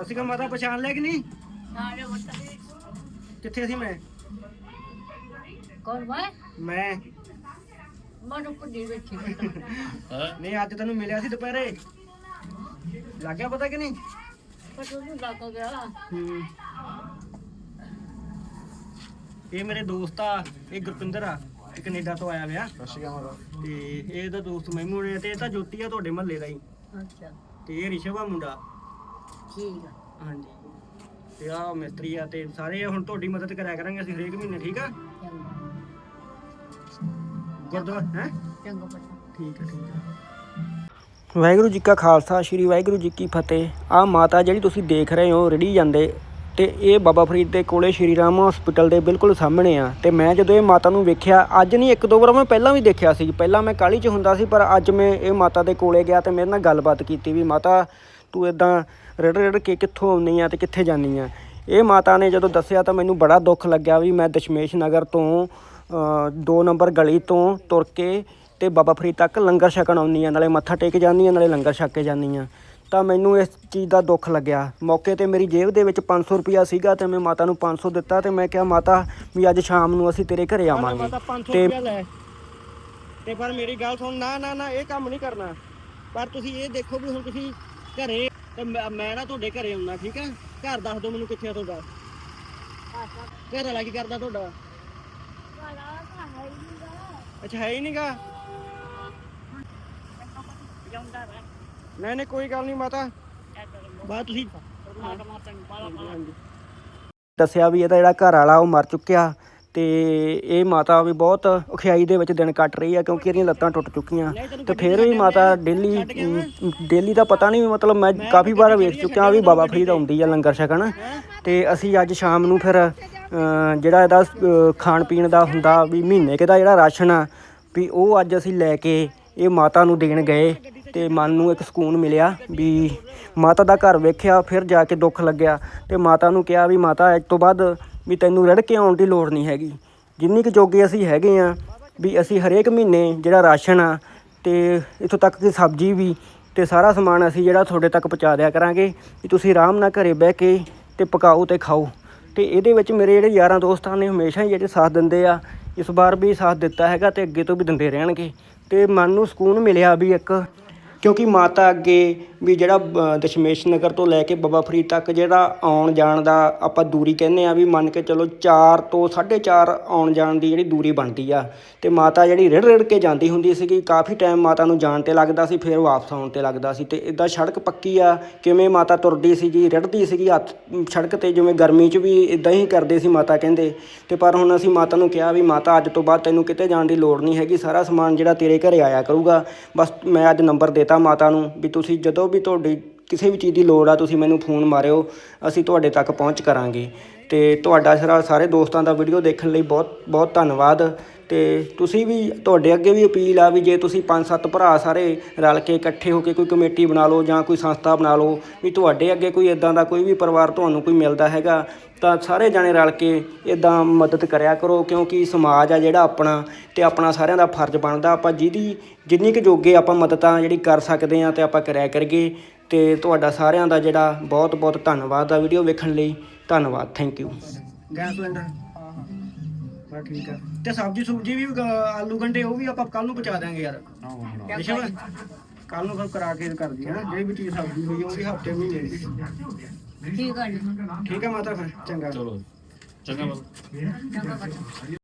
ਸਤਿ ਸ਼੍ਰੀ ਅਕਾਲ ਮਾਤਾ ਪਛਾਣ ਲਿਆ ਕਿ ਨਹੀਂ? ਨਾਲੇ ਕਿੱਥੇ ਸੀ ਮੈਂ? ਕੋਲ ਮੈਂ? ਮੈਂ। ਮਨ ਕੁੱਡੀ ਵਿੱਚ ਨਹੀਂ ਅੱਜ ਤੈਨੂੰ ਮਿਲਿਆ ਸੀ ਦੁਪਹਿਰੇ। ਲੱਗ ਗਿਆ ਪਤਾ ਕਿ ਨਹੀਂ? ਪਰ ਤੂੰ ਲੱਗ ਗਿਆ। ਹੂੰ। ਇਹ ਮੇਰੇ ਦੋਸਤ ਆ ਇਹ ਗੁਰਪਿੰਦਰ ਆ। ਇਹ ਕੈਨੇਡਾ ਤੋਂ ਆਇਆ ਵਿਆ ਤੇ ਇਹ ਇਹਦਾ ਦੋਸਤ ਮਹਿਮੂ ਨੇ ਤੇ ਇਹ ਤਾਂ ਜੋਤੀ ਆ ਤੁਹਾਡੇ ਮਹੱਲੇ ਦਾ ਹੀ। ਅੱਛਾ। ਤੇ ਇਹ ਰਿਸ਼ਵ ਆ ਮੁੰਡਾ। ਠੀਕ ਆ। ਹਾਂਜੀ। ਤੇ ਆ ਮਿਸਤਰੀ ਆ ਤੇ ਸਾਰੇ ਹੁਣ ਤੁਹਾਡੀ ਮਦਦ ਕਰਿਆ ਕਰਾਂਗੇ ਅਸੀਂ ਹਰੇਕ ਮਹੀਨੇ ਠੀਕ ਆ? ਚੰਗਾ। ਗੁਰਦੁਆਰਾ ਹੈ? ਚੰਗਾ ਪਤਾ। ਠੀਕ ਹੈ ਠੀਕ ਹੈ ਵਾਹਿਗੁਰੂ ਜੀ ਕਾ ਖਾਲਸਾ ਸ੍ਰੀ ਵਾਹਿਗੁਰੂ ਜੀ ਕੀ ਫਤਿਹ। ਆ ਮਾਤਾ ਜਿਹੜੀ ਤੁਸੀਂ ਦੇਖ ਰਹੇ ਹੋ ਰੜੀ ਜਾਂਦੇ ਤੇ ਇਹ ਬਾਬਾ ਫਰੀਦ ਦੇ ਕੋਲੇ ਸ਼੍ਰੀ ਰਾਮ ਹਸਪੀਟਲ ਦੇ ਬਿਲਕੁਲ ਸਾਹਮਣੇ ਆ। ਤੇ ਮੈਂ ਜਦੋਂ ਇਹ ਮਾਤਾ ਨੂੰ ਵੇਖਿਆ ਅੱਜ ਨਹੀਂ ਇੱਕ ਦੋ ਵਾਰ ਮੈਂ ਪਹਿਲਾਂ ਵੀ ਦੇਖਿਆ ਸੀ। ਪਹਿਲਾਂ ਮੈਂ ਕਾਲੀ 'ਚ ਹੁੰਦਾ ਸੀ ਪਰ ਅੱਜ ਮੈਂ ਇਹ ਮਾਤਾ ਦੇ ਕੋਲੇ ਗਿਆ ਤੇ ਮੇਰੇ ਨਾਲ ਗੱਲਬਾਤ ਕੀਤੀ ਵੀ ਮਾਤਾ ਤੂੰ ਇਦਾਂ ਰੜ ਰੜ ਕੇ ਕਿੱਥੋਂ ਆਉਣੀ ਆ ਤੇ ਕਿੱਥੇ ਜਾਨੀ ਆ। ਇਹ ਮਾਤਾ ਨੇ ਜਦੋਂ ਦੱਸਿਆ ਤਾਂ ਮੈਨੂੰ ਬੜਾ ਦੁੱਖ ਲੱਗਿਆ ਵੀ ਮੈਂ ਦਸ਼ਮੇਸ਼ ਨਗਰ ਤੋਂ 2 ਨੰਬਰ ਗਲੀ ਤੋਂ ਤੁਰ ਕੇ ਤੇ ਬਾਬਾ ਫਰੀਦ ਤੱਕ ਲੰਗਰ ਛਕਣ ਆਉਂਦੀ ਆ ਨਾਲੇ ਮੱਥਾ ਟੇਕ ਜਾਂਦੀ ਆ ਨਾਲੇ ਲੰਗਰ ਛਕ ਕੇ ਜਾਂਦੀ ਆ। ਤਾਂ ਮੈਨੂੰ ਇਸ ਚੀਜ਼ ਦਾ ਦੁੱਖ ਲੱਗਿਆ। ਮੌਕੇ ਤੇ ਮੇਰੀ ਜੇਬ ਦੇ ਵਿੱਚ 500 ਰੁਪਿਆ ਸੀਗਾ ਤੇ ਮੈਂ ਮਾਤਾ ਨੂੰ 500 ਦਿੱਤਾ ਤੇ ਮੈਂ ਕਿਹਾ ਮਾਤਾ ਵੀ ਅੱਜ ਸ਼ਾਮ ਨੂੰ ਅਸੀਂ ਤੇਰੇ ਘਰੇ ਆਵਾਂਗੇ। ਤੇ ਤੇ ਪਰ ਮੇਰੀ ਗੱਲ ਸੁਣ ਨਾ ਨਾ ਨਾ ਇਹ ਕੰਮ ਨਹੀਂ ਕਰਨਾ। ਪਰ ਤੁਸੀਂ ਇਹ ਦੇਖੋ ਵੀ ਹੁਣ ਤੁਸੀਂ ਘਰੇ ਤੇ ਮੈਂ ਮੈਂ ਨਾ ਤੁਹਾਡੇ ਘਰੇ ਆਉਣਾ ਠੀਕ ਹੈ? ਘਰ ਦੱਸ ਦਿਓ ਮੈਨੂੰ ਕਿੱਥੇ ਆ ਤੁਹਾਡਾ। ਘਰ ਵਾਲਾ ਕੀ ਕਰਦਾ ਤੁਹਾਡਾ? ਅੱਛਾ ਹੈ ਹੀ ਨਹੀਂਗਾ ਨਹੀਂ ਨਹੀਂ ਕੋਈ ਗੱਲ ਨਹੀਂ ਮਾਤਾ। ਬਾਅਦ ਤੁਸੀਂ ਦੱਸਿਆ ਵੀ ਇਹਦਾ ਜਿਹੜਾ ਘਰ ਵਾਲਾ ਉਹ ਮਰ ਚੁੱਕਿਆ। ਤੇ ਇਹ ਮਾਤਾ ਵੀ ਬਹੁਤ ਔਖਿਆਈ ਦੇ ਵਿੱਚ ਦਿਨ ਕੱਟ ਰਹੀ ਆ ਕਿਉਂਕਿ ਇਹਦੀਆਂ ਲੱਤਾਂ ਟੁੱਟ ਚੁੱਕੀਆਂ। ਤੇ ਫਿਰ ਵੀ ਮਾਤਾ ਡੇਲੀ ਡੇਲੀ ਦਾ ਪਤਾ ਨਹੀਂ ਮਤਲਬ ਮੈਂ ਕਾਫੀ ਵਾਰ ਵੇਖ ਚੁੱਕਿਆ ਵੀ ਬਾਬਾ ਫਰੀਦ ਆਉਂਦੀ ਆ ਲੰਗਰ ਛਕਣ। ਤੇ ਅਸੀਂ ਅੱਜ ਸ਼ਾਮ ਨੂੰ ਫਿਰ ਜਿਹੜਾ ਇਹਦਾ ਖਾਣ ਪੀਣ ਦਾ ਹੁੰਦਾ ਵੀ ਮਹੀਨੇ ਕੁ ਦਾ ਜਿਹੜਾ ਰਾਸ਼ਨ ਆ, ਵੀ ਉਹ ਅੱਜ ਅਸੀਂ ਲੈ ਕੇ ਇਹ ਮਾਤਾ ਨੂੰ ਦੇਣ ਗਏ। ਤੇ ਮਨ ਨੂੰ ਇੱਕ ਸਕੂਨ ਮਿਲਿਆ ਵੀ ਮਾਤਾ ਦਾ ਘਰ ਵੇਖਿਆ, ਫਿਰ ਜਾ ਕੇ ਦੁੱਖ ਲੱਗਿਆ। ਤੇ ਮਾਤਾ ਨੂੰ ਕਿਹਾ ਵੀ ਮਾਤਾ, ਅੱਜ ਤੋਂ ਬਾਅਦ ਵੀ ਤੈਨੂੰ ਰੜ ਕੇ ਆਉਣ ਦੀ ਲੋੜ ਨਹੀਂ ਹੈਗੀ। ਜਿੰਨੀ ਕੁ ਜੋਗੇ ਅਸੀਂ ਹੈਗੇ ਆ, ਵੀ ਅਸੀਂ ਹਰੇਕ ਮਹੀਨੇ ਜਿਹੜਾ ਰਾਸ਼ਨ ਆ ਤੇ ਇੱਥੋਂ ਤੱਕ ਕਿ ਸਬਜ਼ੀ ਵੀ ਤੇ ਸਾਰਾ ਸਮਾਨ ਅਸੀਂ ਜਿਹੜਾ ਤੁਹਾਡੇ ਤੱਕ ਪਹੁੰਚਾ ਦਿਆ ਕਰਾਂਗੇ, ਵੀ ਤੁਸੀਂ ਆਰਾਮ ਨਾਲ ਘਰੇ ਬਹਿ ਕੇ ਤੇ ਪਕਾਓ ਤੇ ਖਾਓ। ਤੇ ਇਹਦੇ ਵਿੱਚ ਮੇਰੇ ਜਿਹੜੇ ਯਾਰਾਂ ਦੋਸਤਾਂ ਨੇ ਹਮੇਸ਼ਾ ਹੀ ਜਿਹੜੇ ਸਾਥ ਦਿੰਦੇ ਆ, ਇਸ ਵਾਰ ਵੀ ਸਾਥ ਦਿੱਤਾ ਹੈਗਾ ਤੇ ਅੱਗੇ ਤੋਂ ਵੀ ਦਿੰਦੇ ਰਹਿਣਗੇ। ਤੇ ਮਨ ਨੂੰ ਸਕੂਨ ਮਿਲਿਆ ਵੀ ਇੱਕ ਕਿਉਂਕਿ ਮਾਤਾ ਅੱਗੇ ਵੀ ਜਿਹੜਾ ਅ, ਦਸ਼ਮੇਸ਼ ਨਗਰ ਤੋਂ ਲੈ ਕੇ ਬਾਬਾ ਫਰੀਦ ਤੱਕ ਜਿਹੜਾ ਆਉਣ ਜਾਣ ਦਾ ਆਪਾਂ ਦੂਰੀ ਕਹਿੰਦੇ ਆ ਵੀ ਮੰਨ ਕੇ ਚਲੋ 4 ਤੋਂ 4.5 ਆਉਣ ਜਾਣ ਦੀ ਜਿਹੜੀ ਦੂਰੀ ਬਣਦੀ ਆ ਤੇ ਮਾਤਾ ਜਿਹੜੀ ਰਿੜ ਰਿੜ ਕੇ ਜਾਂਦੀ ਹੁੰਦੀ ਸੀਗੀ ਕਾਫੀ ਟਾਈਮ ਮਾਤਾ ਨੂੰ ਜਾਣ ਤੇ ਲੱਗਦਾ ਸੀ ਫਿਰ ਵਾਪਸ ਆਉਣ ਤੇ ਲੱਗਦਾ ਸੀ ਤੇ ਇਦਾਂ ਸੜਕ ਪੱਕੀ ਆ ਕਿਵੇਂ ਮਾਤਾ ਤੁਰਦੀ ਸੀਗੀ ਰਿੜਦੀ ਸੀਗੀ ਹੱਥ ਸੜਕ ਤੇ ਜਿਵੇਂ ਗਰਮੀ 'ਚ ਵੀ ਇਦਾਂ ਹੀ ਕਰਦੇ ਸੀ ਮਾਤਾ ਕਹਿੰਦੇ ਤੇ ਪਰ ਹੁਣ ਅਸੀਂ ਮਾਤਾ ਨੂੰ ਕਿਹਾ ਵੀ ਮਾਤਾ ਅੱਜ ਤੋਂ ਬਾਅਦ ਤੈਨੂੰ ਕਿਤੇ ਜਾਣ ਦੀ ਲੋੜ ਨਹੀਂ ਹੈਗੀ ਸਾਰਾ ਸਮਾਨ ਜਿਹੜਾ ਤੇਰੇ ਘਰੇ ਆਇਆ ਕਰੂਗਾ ਬਸ ਮੈਂ ਅੱਜ ਨੰਬਰ ਦੇ ਦੇਤਾ ਮਾਤਾ ਨੂੰ ਵੀ ਤੁਸੀਂ ਜਦੋਂ ਵੀ ਤੁਹਾਡੀ ਕਿਸੇ ਵੀ ਚੀਜ਼ ਦੀ ਲੋੜ ਆ, ਤੁਸੀਂ ਮੈਨੂੰ ਫੋਨ ਮਾਰਿਓ, ਅਸੀਂ ਤੁਹਾਡੇ ਤੱਕ ਪਹੁੰਚ ਕਰਾਂਗੇ। ਤੇ ਤੁਹਾਡਾ ਸਾਰਾ ਸਾਰੇ ਦੋਸਤਾਂ ਦਾ ਵੀਡੀਓ ਦੇਖਣ ਲਈ ਬਹੁਤ ਬਹੁਤ ਧੰਨਵਾਦ। ਤੇ ਤੁਸੀਂ ਵੀ, ਤੁਹਾਡੇ ਅੱਗੇ ਵੀ ਅਪੀਲ ਆ ਵੀ ਜੇ ਤੁਸੀਂ ਪੰਜ ਸੱਤ ਭਰਾ ਸਾਰੇ ਰਲ ਕੇ ਇਕੱਠੇ ਹੋ ਕੇ ਕੋਈ ਕਮੇਟੀ ਬਣਾ ਲਓ ਜਾਂ ਕੋਈ ਸੰਸਥਾ ਬਣਾ ਲਓ ਵੀ ਤੁਹਾਡੇ ਅੱਗੇ ਕੋਈ ਇਦਾਂ ਦਾ ਕੋਈ ਵੀ ਪਰਿਵਾਰ ਤੁਹਾਨੂੰ ਕੋਈ ਮਿਲਦਾ ਹੈਗਾ, ਤਾਂ ਸਾਰੇ ਜਾਣੇ ਰਲ ਕੇ ਇਦਾਂ ਮਦਦ ਕਰਿਆ ਕਰੋ ਕਿਉਂਕਿ ਸਮਾਜ ਆ ਜਿਹੜਾ ਆਪਣਾ ਤੇ ਆਪਣਾ ਸਾਰਿਆਂ ਦਾ ਫਰਜ਼ ਬਣਦਾ। ਆਪਾਂ ਜਿਹਦੀ, ਜਿੰਨੀ ਕੁ ਜੋਗੇ ਆਪਾਂ ਮਦਦਾਂ ਜਿਹੜੀ ਕਰ ਸਕਦੇ ਆ ਤੇ ਆਪਾਂ ਕਰਿਆ ਕਰੀਏ। ਤੇ ਤੁਹਾਡਾ ਸਾਰਿਆਂ ਦਾ ਜਿਹੜਾ ਬਹੁਤ ਬਹੁਤ ਧੰਨਵਾਦ ਆ ਵੀਡੀਓ ਵੇਖਣ ਲਈ। ਧੰਨਵਾਦ ਥੈਂਕ ਯੂ ਗੈਸ ਸਿਲੰਡਰ। ਹਾਂ ਹਾਂ ਬਸ ਠੀਕ ਆ। ਤੇ ਸਬਜ਼ੀ ਸੁਬਜੀ ਵੀ ਅ, ਆਲੂ ਗੰਡੇ ਉਹ ਵੀ ਆਪਾਂ ਕੱਲ ਨੂੰ ਪਹੁੰਚਾ ਦਾਂਗੇ ਯਾਰ। ਰਿਸ਼ਵ ਕੱਲ ਨੂੰ ਫਿਰ ਕਰਾ ਕੇ ਕਰ ਦੀ ਹੈ ਜਿਹੜੀ ਵੀ ਚੀਜ਼ ਸਬਜ਼ੀ ਹੋਈ ਉਹ ਵੀ ਹਫ਼ਤੇ ਮਹੀਨੇ ਦੀ। ਠੀਕ ਆ ਜੀ। ਠੀਕ ਹੈ ਮਾਤਾ ਫਿਰ। ਚੰਗਾ। ਚਲੋ ਚੰਗਾ ਬਾਬਾ ਚੰਗਾ